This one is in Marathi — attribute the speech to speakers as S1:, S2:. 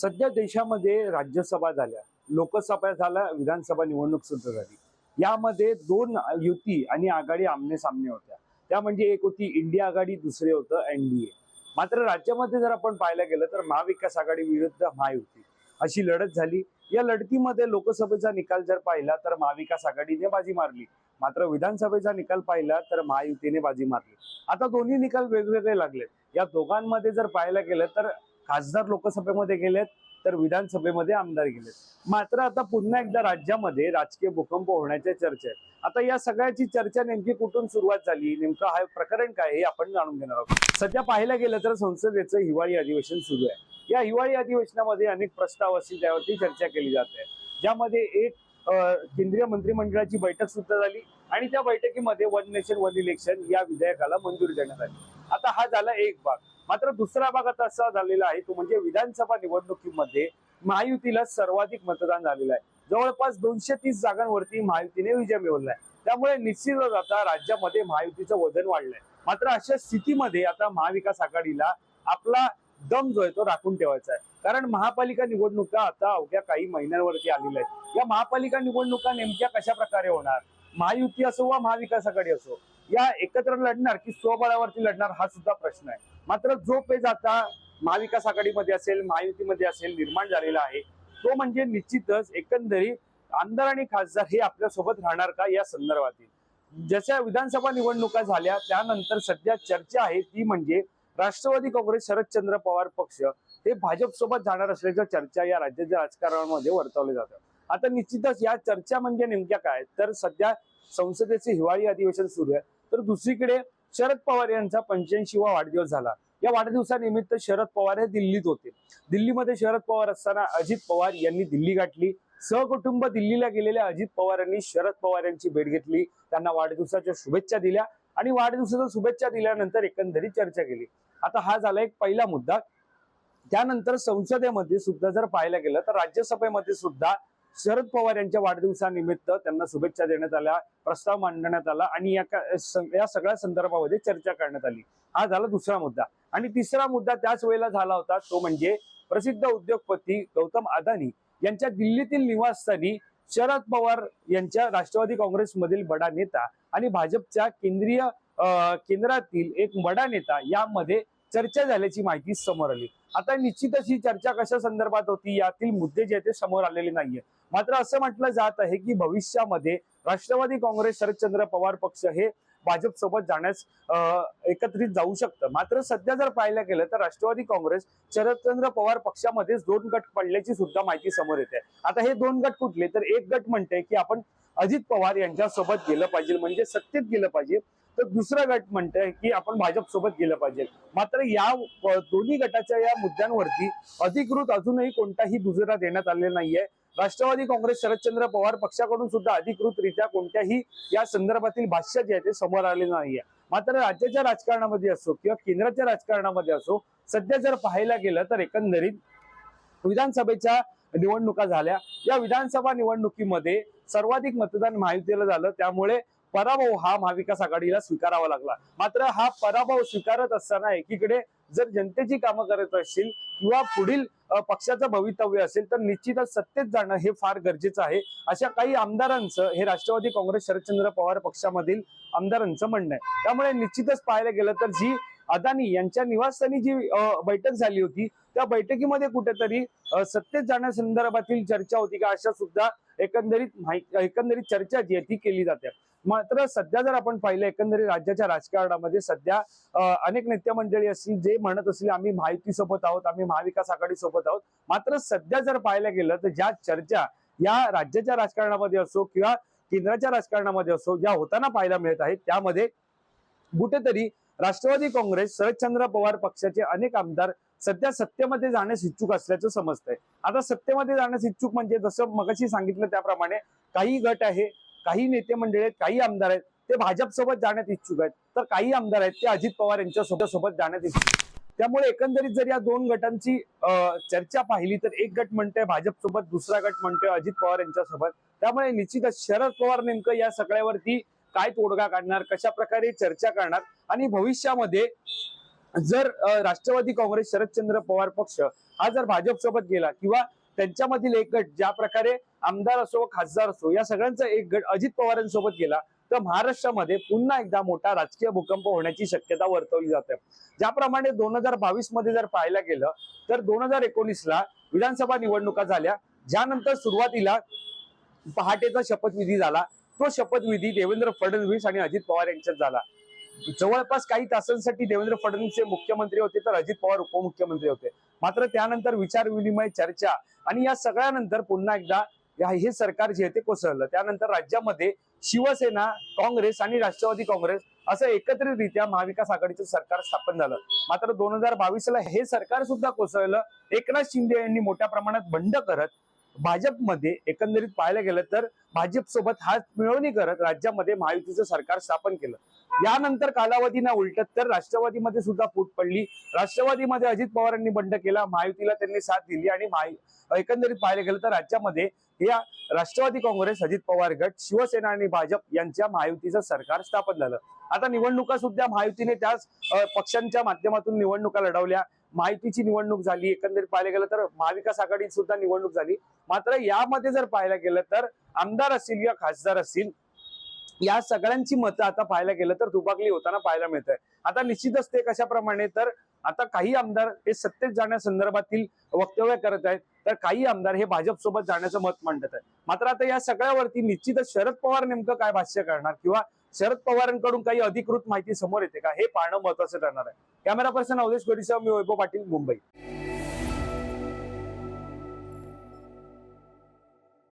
S1: सध्या देशामध्ये राज्यसभा झाल्या. लोकसभा झाल्या विधानसभा निवडणूक सुद्धा झाली. यामध्ये दोन युती आणि आघाडी आमने सामने होत्या. त्या म्हणजे एक होती इंडिया आघाडी दुसरे होतं एनडीए मात्र राज्यामध्ये जर आपण पाहायला गेलं तर महाविकास आघाडी विरुद्ध महायुती. अशी लढत झाली. या लढतीमध्ये लोकसभेचा निकाल जर पाहिला तर महाविकास आघाडीने बाजी मारली. मात्र विधानसभेचा निकाल पाहिला तर महायुतीने बाजी मारली. आता दोन्ही निकाल वेगवेगळे लागलेत. या दोघांमध्ये जर पाहायला गेलं तर खासदार लोकसभेमध्ये गेलेत तर विधानसभेमध्ये आमदार गेलेत. मात्र आता पुन्हा एकदा राज्यामध्ये राजकीय भूकंप होण्याच्या चर्चा आहेत आता या सगळ्याची चर्चा नेमकी कुठून सुरुवात झाली? नेमकं हा प्रकरण काय हे आपण जाणून घेणार आहोत. सध्या पाहायला गेलं तर संसदेचं हिवाळी अधिवेशन सुरू आहे. या हिवाळी अधिवेशनामध्ये अनेक प्रस्ताव असतील त्यावरती चर्चा केली जाते. ज्यामध्ये एक केंद्रीय मंत्रिमंडळाची बैठक सुद्धा झाली आणि त्या बैठकीमध्ये वन नेशन वन इलेक्शन या विधेयकाला मंजुरी देण्यात आली. आता हा झाला एक भाग. मात्र दुसरा भाग आता असा झालेला आहे तो म्हणजे विधानसभा निवडणुकीमध्ये महायुतीला सर्वाधिक मतदान झालेलं आहे. जवळपास दोनशे तीस जागांवरती महायुतीने विजय मिळवलाय त्यामुळे निश्चितच आता राज्यामध्ये महायुतीचं वजन वाढलंय. मात्र अशा स्थितीमध्ये आता महाविकास आघाडीला आपला दम जो आहे तो राखून ठेवायचा आहे. कारण महापालिका निवडणुका आता अवघ्या काही महिन्यांवरती आलेल्या आहेत. या महापालिका निवडणुका नेमक्या कशा प्रकारे होणार? महायुती असो वा महाविकास आघाडी असो या एकत्र लढणार की स्वबळावरती लढणार हा सुद्धा प्रश्न आहे. मात्र जो पेज आता महाविकास आघाडीमध्ये असेल महायुतीमध्ये असेल निर्माण झालेला आहे तो म्हणजे निश्चितच एकंदरीत आमदार आणि खासदार हे आपल्यासोबत राहणार का या संदर्भातील? जशा विधानसभा निवडणुका झाल्या त्यानंतर सध्या चर्चा आहे ती म्हणजे राष्ट्रवादी काँग्रेस शरदचंद्र पवार पक्ष हे भाजप सोबत जाणार असल्याच्या चर्चा या राज्याच्या राजकारणामध्ये वर्तवल्या जातात. आता निश्चितच या चर्चा म्हणजे नेमक्या काय? तर सध्या संसदेचे हिवाळी अधिवेशन सुरू आहे. तर दुसरीकडे शरद पवार यांचा पंच्याऐंशीवा वाढदिवस झाला. या वाढदिवसानिमित्त शरद पवार हे दिल्लीत होते. दिल्लीमध्ये शरद पवार असताना अजित पवार यांनी दिल्ली गाठली. सहकुटुंब दिल्लीला गेलेल्या अजित पवारांनी शरद पवार यांची भेट घेतली. त्यांना वाढदिवसाच्या शुभेच्छा दिल्या आणि वाढदिवसाच्या शुभेच्छा दिल्यानंतर एकंदरीत चर्चा केली. आता हा झाला एक पहिला मुद्दा. त्यानंतर संसदेमध्ये सुद्धा जर पाहायला गेलं तर राज्यसभेमध्ये सुद्धा शरद पवार यांच्या वाढदिवसानिमित्त त्यांना शुभेच्छा देण्यात आल्या प्रस्ताव मांडण्यात आला आणि या या सगळ्या संदर्भामध्ये चर्चा करण्यात आली. हा झाला दुसरा मुद्दा. आणि तिसरा मुद्दा त्याच वेळेला झाला होता तो म्हणजे प्रसिद्ध उद्योगपती गौतम अदानी यांच्या दिल्लीतील निवासस्थानी शरद पवार यांच्या राष्ट्रवादी काँग्रेसमधील बडा नेता आणि भाजपच्या केंद्रीय केंद्रातील एक बडा नेता यामध्ये चर्चा झाल्याची माहिती समोर आली. आता निश्चितच ही चर्चा कशा संदर्भात होती यातील मुद्दे जे ते समोर आलेले नाहीये. मात्र असं म्हटलं जात आहे की भविष्यामध्ये राष्ट्रवादी काँग्रेस शरदचंद्र पवार पक्ष हे भाजप सोबत जाण्यास एकत्रित जाऊ शकतं. मात्र सध्या जर पाहायला गेलं तर राष्ट्रवादी काँग्रेस शरदचंद्र पवार पक्षामध्येच दोन गट पडल्याची सुद्धा माहिती समोर येते. आता हे दोन गट कुठले? तर एक गट म्हणते की आपण अजित पवार यांच्यासोबत गेलं पाहिजे म्हणजे सत्तेत गेलं पाहिजे. तर दुसरा गट म्हणतंय की आपण भाजप सोबत गेलं पाहिजे. मात्र या दोन्ही गटाच्या या मुद्द्यांवरती अधिकृत अजूनही कोणताही दुजोरा देण्यात आलेला नाहीये. राष्ट्रवादी काँग्रेस शरदचंद्र पवार पक्षाकडून सुद्धा अधिकृतरित्या कोणत्याही या संदर्भातील भाष्य जे आहे ते समोर आले नाहीये. मात्र राज्याच्या राजकारणामध्ये असो किंवा केंद्राच्या राजकारणामध्ये असो सध्या जर पाहायला गेलं तर एकंदरीत विधानसभेच्या निवडणुका झाल्या. या विधानसभा निवडणुकीमध्ये सर्वाधिक मतदान महायुतीला झालं. त्यामुळे पराभव हा महाविकास आघाडीला स्वीकारावा लागला. मात्र हा पराभव स्वीकारत असताना एकीकडे जर जनतेची कामं करत असतील किंवा पुढील पक्षाचं भवितव्य असेल तर निश्चितच सत्तेत जाणं हे फार गरजेचं आहे. अशा काही आमदारांचं हे राष्ट्रवादी काँग्रेस शरदचंद्र पवार पक्षामधील आमदारांचं म्हणणं आहे. त्यामुळे निश्चितच पाहायला गेलं तर जी अदानी यांच्या निवासस्थानी जी बैठक झाली होती त्या बैठकीमध्ये कुठेतरी सत्तेत जाण्यासंदर्भातील चर्चा होती का अशा सुद्धा एकंदरीत माहिती एकंदरीत चर्चा जी आहे ती केली जाते. मात्र सध्या जर आपण पाहिलं एकंदरीत राज्याच्या राजकारणामध्ये सध्या अनेक नेत्या मंडळी असतील जे म्हणत असतील आम्ही महायुती सोबत आहोत आम्ही महाविकास आघाडी सोबत आहोत. मात्र सध्या जर पाहायला गेलं तर ज्या चर्चा या राज्याच्या राजकारणामध्ये असो किंवा केंद्राच्या राजकारणामध्ये असो ज्या होताना पाहायला मिळत आहेत त्यामध्ये कुठेतरी राष्ट्रवादी काँग्रेस शरदचंद्र पवार पक्षाचे अनेक आमदार सध्या सत्तेमध्ये जाण्यास इच्छुक असल्याचं समजतंय. आता सत्तेमध्ये जाण्यास इच्छुक म्हणजे जसं मगाशी सांगितलं त्याप्रमाणे काही गट आहे काही नेते मंडळी आहेत काही आमदार आहेत ते भाजप सोबत जाण्यात इच्छुक आहेत. तर काही आमदार आहेत ते अजित पवार यांच्या सोबत सोबत जाण्यात इच्छुक त्यामुळे एकंदरीत जर या दोन गटांची चर्चा पाहिली तर एक गट म्हणतोय भाजप सोबत दुसरा गट म्हणतोय अजित पवार यांच्या सोबत त्यामुळे निश्चितच शरद पवार नेमकं या सगळ्यावरती काय तोडगा काढणार कशा प्रकारे चर्चा करणार आणि भविष्यामध्ये जर राष्ट्रवादी काँग्रेस शरदचंद्र पवार पक्ष हा जर भाजप सोबत गेला किंवा त्यांच्यामधील एक गट ज्या प्रकारे आमदार असो खासदार असो या सगळ्यांचा एक गट अजित पवारांसोबत गेला तर महाराष्ट्रामध्ये पुन्हा एकदा मोठा राजकीय भूकंप होण्याची शक्यता वर्तवली जाते. ज्याप्रमाणे दोन हजार बावीसमध्ये जर पाहायला गेलं तर दोन हजार एकोणीस ला विधानसभा निवडणुका झाल्या. ज्यानंतर सुरुवातीला पहाटेचा शपथविधी झाला. तो शपथविधी देवेंद्र फडणवीस आणि अजित पवार यांच्यात झाला. जवळपास काही तासांसाठी देवेंद्र फडणवीस हे मुख्यमंत्री होते तर अजित पवार उपमुख्यमंत्री होते. मात्र त्यानंतर विचार विनिमय चर्चा आणि या सगळ्यानंतर पुन्हा एकदा हे सरकार जे आहे ते कोसळलं. त्यानंतर राज्यामध्ये शिवसेना काँग्रेस आणि राष्ट्रवादी काँग्रेस असं एकत्रितरित्या महाविकास आघाडीचं सरकार स्थापन झालं. मात्र दोन हजार बावीसला हे सरकार सुद्धा कोसळलं. एकनाथ शिंदे यांनी मोठ्या प्रमाणात बंड करत भाजपमध्ये एकंदरीत पाहायला गेलं तर भाजप सोबत हात मिळवणी करत राज्यामध्ये महायुतीचं सरकार स्थापन केलं. यानंतर कालावधीना उलटत तर राष्ट्रवादीमध्ये सुद्धा फूट पडली. राष्ट्रवादीमध्ये अजित पवारांनी बंड केला महायुतीला त्यांनी साथ दिली आणि एकंदरीत पाहायला गेलं तर राज्यामध्ये या राष्ट्रवादी काँग्रेस अजित पवार गट शिवसेना आणि भाजप यांच्या महायुतीचं सरकार स्थापन झालं. आता निवडणुका सुद्धा महायुतीने त्याच पक्षांच्या माध्यमातून निवडणुका लढवल्या. महायुतीची निवडणूक झाली. एकंदरीत पाहायला गेलं तर महाविकास आघाडीत सुद्धा निवडणूक झाली. मात्र यामध्ये जर पाहायला गेलं तर आमदार असतील किंवा खासदार असतील या सगळ्यांची मतं आता पाहायला गेलं तर दुबाकली होताना पाहायला मिळत आहे आता निश्चितच ते कशाप्रमाणे तर आता काही आमदार हे सत्तेत जाण्यासंदर्भातील वक्तव्य करत आहेत तर काही आमदार हे भाजप सोबत जाण्याचं मत मांडत आहेत. मात्र आता या सगळ्यावरती निश्चितच शरद पवार नेमकं काय भाष्य करणार किंवा शरद पवारांकडून काही अधिकृत माहिती समोर येते का? हे पाहणं महत्वाचं ठरणार आहे. कॅमेरा पर्सन अवधेश गोडीसह मी वैभव पाटील मुंबई.